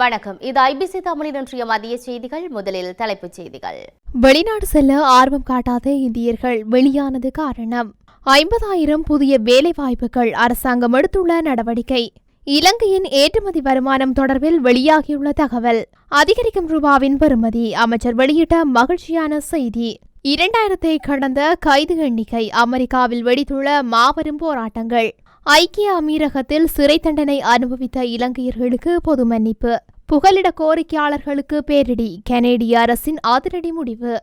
வணக்கம். இது ஐபிசி தமிழின் இன்றைய மதிய செய்திகள். முதலில் தலைப்புச் செய்திகள். வெளிநாடு செல்ல ஆர்வம் காட்டாத இந்தியர்கள் வெளியானது காரணம். ஐம்பதாயிரம் புதிய வேலைவாய்ப்புகள் அரசாங்கம் எடுத்துள்ள நடவடிக்கை. இலங்கையின் ஏற்றுமதி வருமானம் தொடர்பில் வெளியாகியுள்ள தகவல். அதிகரிக்கும் ரூபாவின் பெறுமதி அமைச்சர் வெளியிட்ட மகிழ்ச்சியான செய்தி. இரண்டாயிரத்தை கடந்த கைது எண்ணிக்கை அமெரிக்காவில் வெடித்துள்ள மாபெரும் போராட்டங்கள். ஐக்கிய அமீரகத்தில் சிறை தண்டனை அனுபவித்த இலங்கையர்களுக்கு பொது மன்னிப்பு. புகலிட கோரிக்கையாளர்களுக்கு பேரிடி. கனேடிய அரசின் அதிரடி முடிவு.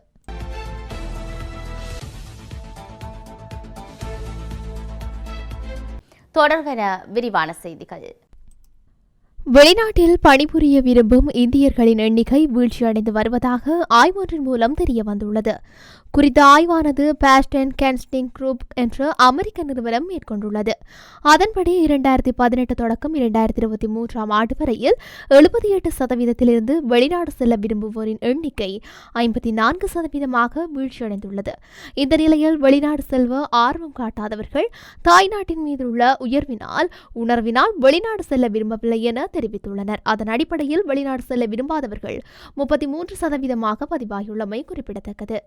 தொடர்வன விரிவான செய்திகள். வெளிநாட்டில் பணிபுரிய விரும்பும் இந்தியர்களின் எண்ணிக்கை வீழ்ச்சியடைந்து வருவதாக ஆய்வொன்றின் மூலம் தெரிய வந்துள்ளது குறித்த ஆய்வானது பாஸ்டன் கேன்ஸ்டிங் குரூப் என்ற அமெரிக்க நிறுவனம் மேற்கொண்டுள்ளது. அதன்படி இரண்டாயிரத்தி பதினெட்டு தொடக்கம் இரண்டாயிரத்தி இருபத்தி மூன்றாம் ஆண்டு வரையில் எழுபத்தி எட்டு சதவீதத்திலிருந்து வெளிநாடு செல்ல விரும்புவோரின் எண்ணிக்கை ஐம்பத்தி நான்கு சதவீதமாக வீழ்ச்சியடைந்துள்ளது. இந்த நிலையில் வெளிநாடு செல்வ ஆர்வம் காட்டாதவர்கள் தாய்நாட்டின் மீதுள்ள உயர்வினால் உணர்வினால் வெளிநாடு செல்ல விரும்பவில்லை என தெரிவித்துள்ளனர். அதன் அடிப்படையில் வெளிநாடு செல்ல விரும்பாதவர்கள் முப்பத்தி மூன்று சதவீதமாக பதிவாகியுள்ளமை குறிப்பிடத்தக்கது.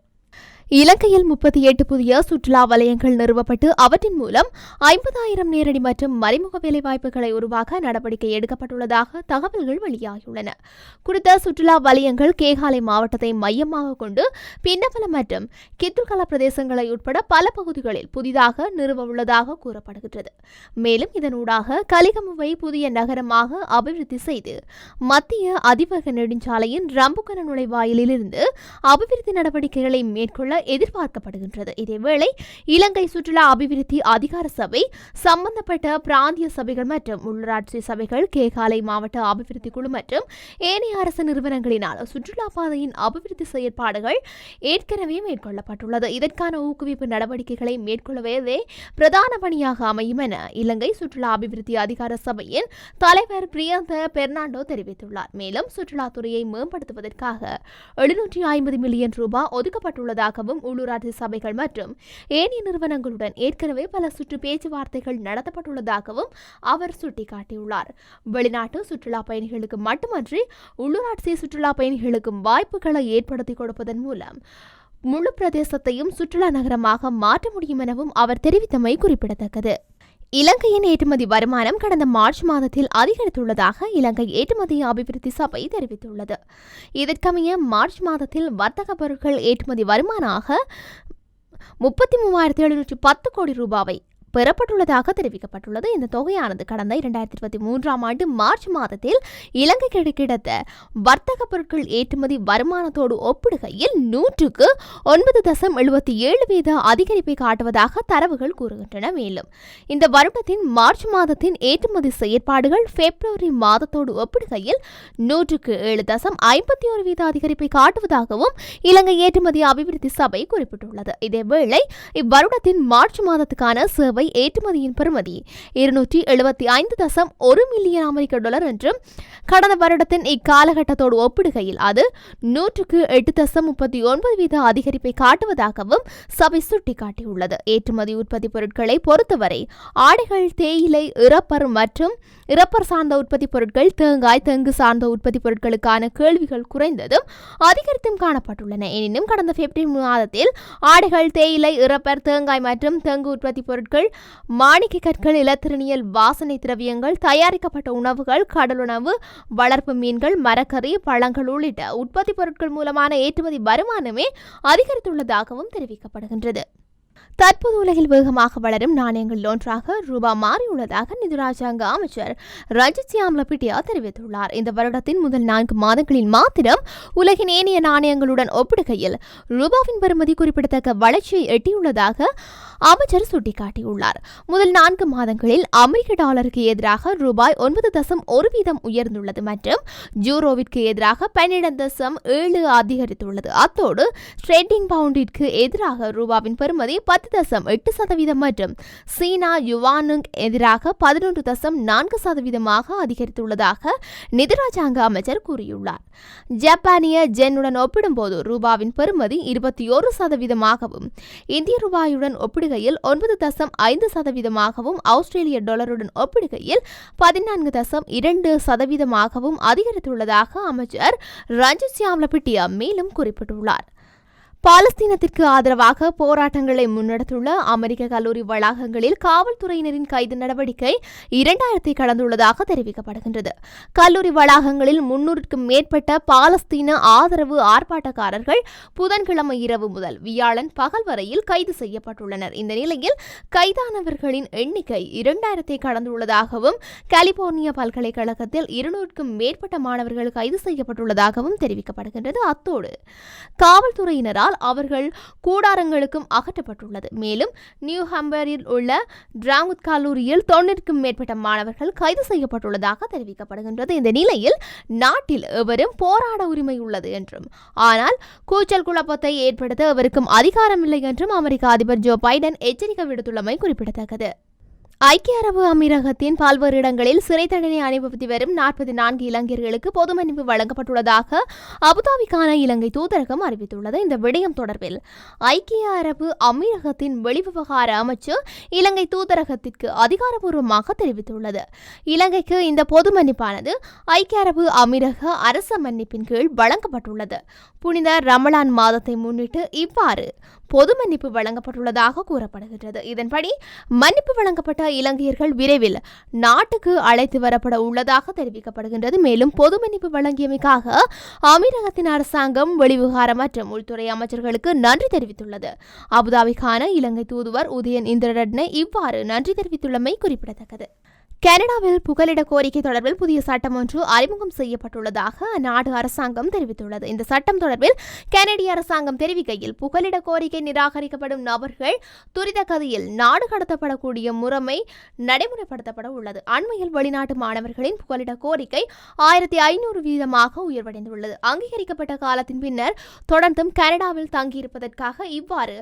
இலங்கையில் முப்பத்தி எட்டு புதிய சுற்றுலா வலயங்கள் நிறுவப்பட்டு அவற்றின் மூலம் ஐம்பதாயிரம் நேரடி மற்றும் மறைமுக வேலைவாய்ப்புகளை உருவாக்க நடவடிக்கை எடுக்கப்பட்டுள்ளதாக தகவல்கள் வெளியாகியுள்ளன. குறித்த சுற்றுலா வலயங்கள் கேகாலை மாவட்டத்தை மையமாக கொண்டு பின்னபலம் மற்றும் கித்துல்கல பிரதேசங்களை உட்பட பல பகுதிகளில் புதிதாக நிறுவ உள்ளதாக கூறப்படுகின்றது. மேலும் இதனூடாக கலிகமுவை புதிய நகரமாக அபிவிருத்தி செய்து மத்திய அதிவேக நெடுஞ்சாலையின் ரம்புக்கன நுழைவாயிலிருந்து அபிவிருத்தி நடவடிக்கைகளை மேற்கொள்ள எதிர்பார்க்கப்படுகின்றது. இதேவேளை இலங்கை சுற்றுலா அபிவிருத்தி அதிகார சபை சம்பந்தப்பட்ட பிராந்திய சபைகள் மற்றும் உள்ளூராட்சி சபைகள் கேகாலை மாவட்ட அபிவிருத்தி குழு மற்றும் ஏனைய அரசு நிறுவனங்களினால் சுற்றுலா பாதையின் அபிவிருத்தி செயற்பாடுகள் ஏற்கனவே மேற்கொள்ளப்பட்டுள்ளது. இதற்கான ஊக்குவிப்பு நடவடிக்கைகளை மேற்கொள்ளவே பிரதான பணியாக அமையும் என இலங்கை சுற்றுலா அபிவிருத்தி அதிகார சபையின் தலைவர் பிரியந்த பெர்னாண்டோ தெரிவித்துள்ளார். மேலும் சுற்றுலாத்துறையை மேம்படுத்துவதற்காக எழுநூற்றி ஐம்பது மில்லியன் ரூபாய் உள்ளதாகவும் உள்ளூராட்சி சபைகள் மற்றும் ஏனைய நிறுவனங்களுடன் ஏற்கனவே பல சுற்று பேச்சுவார்த்தைகள் நடத்தப்பட்டுள்ளதாகவும் அவர் சுட்டிக்காட்டியுள்ளார். வெளிநாட்டு சுற்றுலா பயணிகளுக்கு மட்டுமன்றி உள்ளூராட்சி சுற்றுலா பயணிகளுக்கும் வாய்ப்புகளை ஏற்படுத்தி கொடுப்பதன் மூலம் முழு பிரதேசத்தையும் சுற்றுலா நகரமாக மாற்ற முடியும் எனவும் அவர் தெரிவித்தமை குறிப்பிடத்தக்கது. இலங்கையின் ஏற்றுமதி வருமானம் கடந்த மார்ச் மாதத்தில் அதிகரித்துள்ளதாக இலங்கை ஏற்றுமதி அபிவிருத்தி சபை தெரிவித்துள்ளது. இதற்கமைய மார்ச் மாதத்தில் வர்த்தக பொருட்கள் ஏற்றுமதி வருமானமாக முப்பத்தி மூவாயிரத்தி எழுநூற்றி பத்து கோடி ரூபாவை பெறப்பட்டுள்ளதாக தெரிவிக்கப்பட்டுள்ளது. இந்த தொகையானது கடந்த இரண்டாயிரத்தி இருபத்தி மூன்றாம் ஆண்டு மார்ச் மாதத்தில் இலங்கைக்கு கிடைத்த வர்த்தக பொருட்கள் ஏற்றுமதி வருமானத்தோடு ஒப்பிடுகையில் நூற்றுக்கு ஒன்பது தசம் எழுபத்தி ஏழு வீத அதிகரிப்பை காட்டுவதாக தரவுகள் கூறுகின்றன. மேலும் இந்த வருடத்தின் மார்ச் மாதத்தின் ஏற்றுமதி செயற்பாடுகள் பிப்ரவரி மாதத்தோடு ஒப்பிடுகையில் நூற்றுக்கு ஏழு தசம் ஐம்பத்தி ஒரு வீத அதிகரிப்பை காட்டுவதாகவும் இலங்கை ஏற்றுமதி அபிவிருத்தி சபை குறிப்பிட்டுள்ளது. இதேவேளை இவ்வருடத்தின் மார்ச் மாதத்துக்கான சேவை ஏற்றுமதியின் பெறுமதி. இருநூற்றி எழுபத்தி ஐந்து தசம் ஒரு மில்லியன் அமெரிக்க டாலர் என்றும் கடந்த வருடத்தின் இக்காலகட்டத்தோடு ஒப்பிடுகையில் அது நூற்றுக்கு எட்டு தசம் முப்பத்தி ஒன்பது வீத அதிகரிப்பை காட்டுவதாகவும் சபை சுட்டிக்காட்டியுள்ளது. ஏற்றுமதி உற்பத்தி பொருட்களை பொறுத்தவரை ஆடைகள் தேயிலை இறப்பர் மற்றும் இறப்பர் சார்ந்த உற்பத்தி பொருட்கள் தேங்காய் தெங்கு சார்ந்த உற்பத்தி பொருட்களுக்கான கேள்விகள் குறைந்ததும் அதிகரித்தும் காணப்பட்டுள்ளன. எனினும் கடந்த பிப்ரவரி மாதத்தில் ஆடைகள் தேயிலை இறப்பர் தேங்காய் மற்றும் தெங்கு உற்பத்தி பொருட்கள் மாணிக்க கற்கள் இலத்திரனியல் வாசனை திரவியங்கள் தயாரிக்கப்பட்ட உணவுகள் கடலுணவு வளர்ப்பு மீன்கள் மரக்கறி பழங்கள் உள்ளிட்ட உற்பத்தி பொருட்கள் மூலமான ஏற்றுமதி வருமானமே அதிகரித்துள்ளதாகவும் தெரிவிக்கப்படுகின்றது. தற்போது உலகில் வேகமாக வளரும் நாணயங்களில் ஒன்றாக ரூபா மாறியுள்ளதாக நிதி ராஜாங்க அமைச்சர் ரஞ்சித் சியாம்லபிட்டியா தெரிவித்துள்ளார். இந்த வருடத்தின் முதல் நான்கு மாதங்களில் மாத்திரம் உலகின் ஏனைய நாணயங்களுடன் ஒப்பிடுகையில் ரூபாவின் பெறுமதி குறிப்பிடத்தக்க வளர்ச்சியை எட்டியுள்ளதாக அமைச்சர் சுட்டிக்காட்டியுள்ளார். முதல் நான்கு மாதங்களில் அமெரிக்க டாலருக்கு எதிராக ரூபாய் ஒன்பது தசம் ஒரு வீதம் உயர்ந்துள்ளது மற்றும் ஜூரோவிற்கு எதிராக பன்னிரண்டு தசம் ஏழு அதிகரித்துள்ளது. அத்தோடு ட்ரேடிங் பவுண்டிற்கு எதிராக ரூபாவின் பெறுமதி பத்து தசம் எட்டு சதவீதம் மற்றும் சீனா யுவானுங் எதிராக பதினொன்று தசம் நான்கு சதவீதமாக அதிகரித்துள்ளதாக நிதி ராஜாங்க அமைச்சர் கூறியுள்ளார். ஜப்பானிய ஜென்னுடன் ஒப்பிடும்போது ரூபாவின் பெறுமதி இருபத்தி ஒரு சதவீதமாகவும் இந்திய ரூபாயுடன் ஒப்பிடுகையில் ஒன்பது தசம் ஐந்து சதவீதமாகவும் ஆஸ்திரேலிய டாலருடன் ஒப்பிடுகையில் பதினான்கு தசம் இரண்டு சதவீதமாகவும் அதிகரித்துள்ளதாக அமைச்சர் ரஞ்சித் சியாம்லபிட்டியா மேலும் குறிப்பிட்டுள்ளார். பாலஸ்தீனத்திற்கு ஆதரவாக போராட்டங்களை முன்னெடுத்துள்ள அமெரிக்க கல்லூரி வளாகங்களில் காவல்துறையினரின் கைது நடவடிக்கை இரண்டாயிரத்தை கடந்துள்ளதாக தெரிவிக்கப்படுகின்றது. கல்லூரி வளாகங்களில் முன்னூறுக்கும் மேற்பட்ட பாலஸ்தீன ஆதரவு ஆர்ப்பாட்டக்காரர்கள் புதன்கிழமை இரவு முதல் வியாழன் பகல் வரையில் கைது செய்யப்பட்டுள்ளனர். இந்த நிலையில் கைதானவர்களின் எண்ணிக்கை இரண்டாயிரத்தை கடந்துள்ளதாகவும் கலிபோர்னியா பல்கலைக்கழகத்தில் இருநூறுக்கும் மேற்பட்ட மாணவர்கள் கைது செய்யப்பட்டுள்ளதாகவும் தெரிவிக்கப்படுகின்றது. அத்தோடு காவல்துறையினரால் அவர்கள் கூடாரங்களுக்கும் அகற்றப்பட்டுள்ளது. மேலும் நியூ ஹம்பரில் உள்ள டிராங்குத் கல்லூரியில் தொண்ணூறுக்கும் மேற்பட்ட மாணவர்கள் கைது செய்யப்பட்டுள்ளதாக தெரிவிக்கப்படுகின்றது. இந்த நிலையில் நாட்டில் எவரும் போராட உரிமை உள்ளது என்றும் ஆனால் கூச்சல் குழப்பத்தை ஏற்படுத்த எவருக்கும் அதிகாரமில்லை என்றும் அமெரிக்க அதிபர் ஜோ பைடன் எச்சரிக்கை விடுத்துள்ளமை குறிப்பிடத்தக்கது. ஐக்கிய அரபு அமீரகத்தின் பல்வேறு இடங்களில் சிறை தண்டனை அனுபவித்து வரும் நாற்பத்தி நான்கு இலங்கையர்களுக்கு பொது மன்னிப்பு வழங்கப்பட்டுள்ளதாக அபுதாபிக்கான இலங்கை தூதரகம் அறிவித்துள்ளது. இந்த விடயம் தொடர்பில் ஐக்கிய அரபு அமீரகத்தின் வெளிவிவகார அமைச்சு இலங்கை தூதரகத்திற்கு அதிகாரபூர்வமாக தெரிவித்துள்ளது. இலங்கைக்கு இந்த பொது மன்னிப்பானது ஐக்கிய அரபு அமீரக அரச மன்னிப்பின் கீழ் வழங்கப்பட்டுள்ளது. புனித ரமலான் மாதத்தை முன்னிட்டு இவ்வாறு பொது மன்னிப்பு வழங்கப்பட்டுள்ளதாக கூறப்படுகின்றது. இதன்படி மன்னிப்பு வழங்கப்பட்ட இலங்கையர்கள் விரைவில் நாட்டுக்கு அழைத்து வரப்பட உள்ளதாக தெரிவிக்கப்படுகின்றது. மேலும் பொது மன்னிப்பு வழங்கியமைக்காக அமீரகத்தின் அரசாங்கம் வெளிவிவகார மற்றும் உள்துறை அமைச்சர்களுக்கு நன்றி தெரிவித்துள்ளது. அபுதாபிக்கான இலங்கை தூதுவர் உதயன் இந்திரரட்ன இவ்வாறு நன்றி தெரிவித்துள்ளமை குறிப்பிடத்தக்கது. கனடாவில் புகலிட கோரிக்கை தொடர்பில் புதிய சட்டம் ஒன்று அறிமுகம் செய்யப்பட்டுள்ளதாக அந்நாடு அரசாங்கம் தெரிவித்துள்ளது. இந்த சட்டம் தொடர்பில் கனடிய அரசாங்கம் தெரிவிக்கையில் புகலிட கோரிக்கை நிராகரிக்கப்படும் நபர்கள் துரித கதியில் நாடு கடத்தப்படக்கூடிய முறைமை நடைமுறைப்படுத்தப்பட உள்ளது. அண்மையில் வெளிநாட்டு மாணவர்களின் புகலிட கோரிக்கை ஆயிரத்தி ஐநூறு வீதமாக உயர்வடைந்துள்ளது. அங்கீகரிக்கப்பட்ட காலத்தின் பின்னர் தொடர்ந்தும் கனடாவில் தங்கியிருப்பதற்காக இவ்வாறு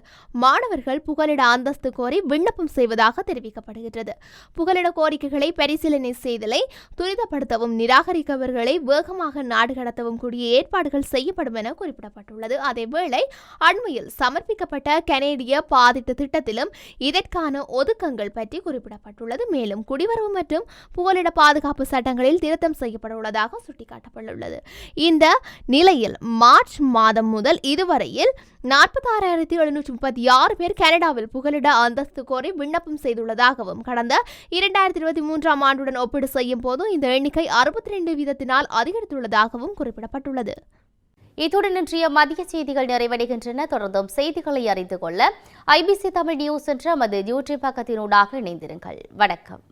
மாணவர்கள் புகலிட அந்தஸ்து கோரி விண்ணப்பம் செய்வதாக தெரிவிக்கப்படுகிறது புகலிட கோரிக்கைகளை பரிசீலனை செய்தலை துரிதப்படுத்தவும் நிராகரிக்கவர்களை வேகமாக நாடு கடத்தவும் கூடிய ஏற்பாடுகள் செய்யப்படும் என குறிப்பிடப்பட்டுள்ளது. அதேவேளை அண்மையில் சமர்ப்பிக்கப்பட்ட கனேடிய பாதிட்டு திட்டத்திலும் இதற்கான ஒதுக்கங்கள் பற்றி குறிப்பிடப்பட்டுள்ளது. மேலும் குடிவரவு மற்றும் புகலிட பாதுகாப்பு சட்டங்களில் திருத்தம் செய்யப்பட உள்ளதாக சுட்டிக்காட்டப்பட்டுள்ளது. இந்த நிலையில் மார்ச் மாதம் முதல் இதுவரையில் நாற்பத்தாறாயிரத்தி எழுநூற்றி முப்பத்தி ஆறு பேர் கனடாவில் புகலிட அந்தஸ்து கோரி விண்ணப்பம் செய்துள்ளதாகவும் கடந்த இரண்டாயிரத்தி இருபத்தி மூன்றாம் ஆண்டுடன் ஒப்பீடு செய்யும் போது இந்த எண்ணிக்கை அறுபத்தி ரெண்டு வீதத்தினால் அதிகரித்துள்ளதாகவும் குறிப்பிடப்பட்டுள்ளது. இத்துடன் இன்றைய மதிய செய்திகள் நிறைவடைகின்றன. தொடர்ந்தும் செய்திகளை அறிந்து கொள்ள ஐபிசி தமிழ் நியூஸ் என்ற நமது யூடியூப் பக்கத்தினூடாக இணைந்திருங்கள். வணக்கம்.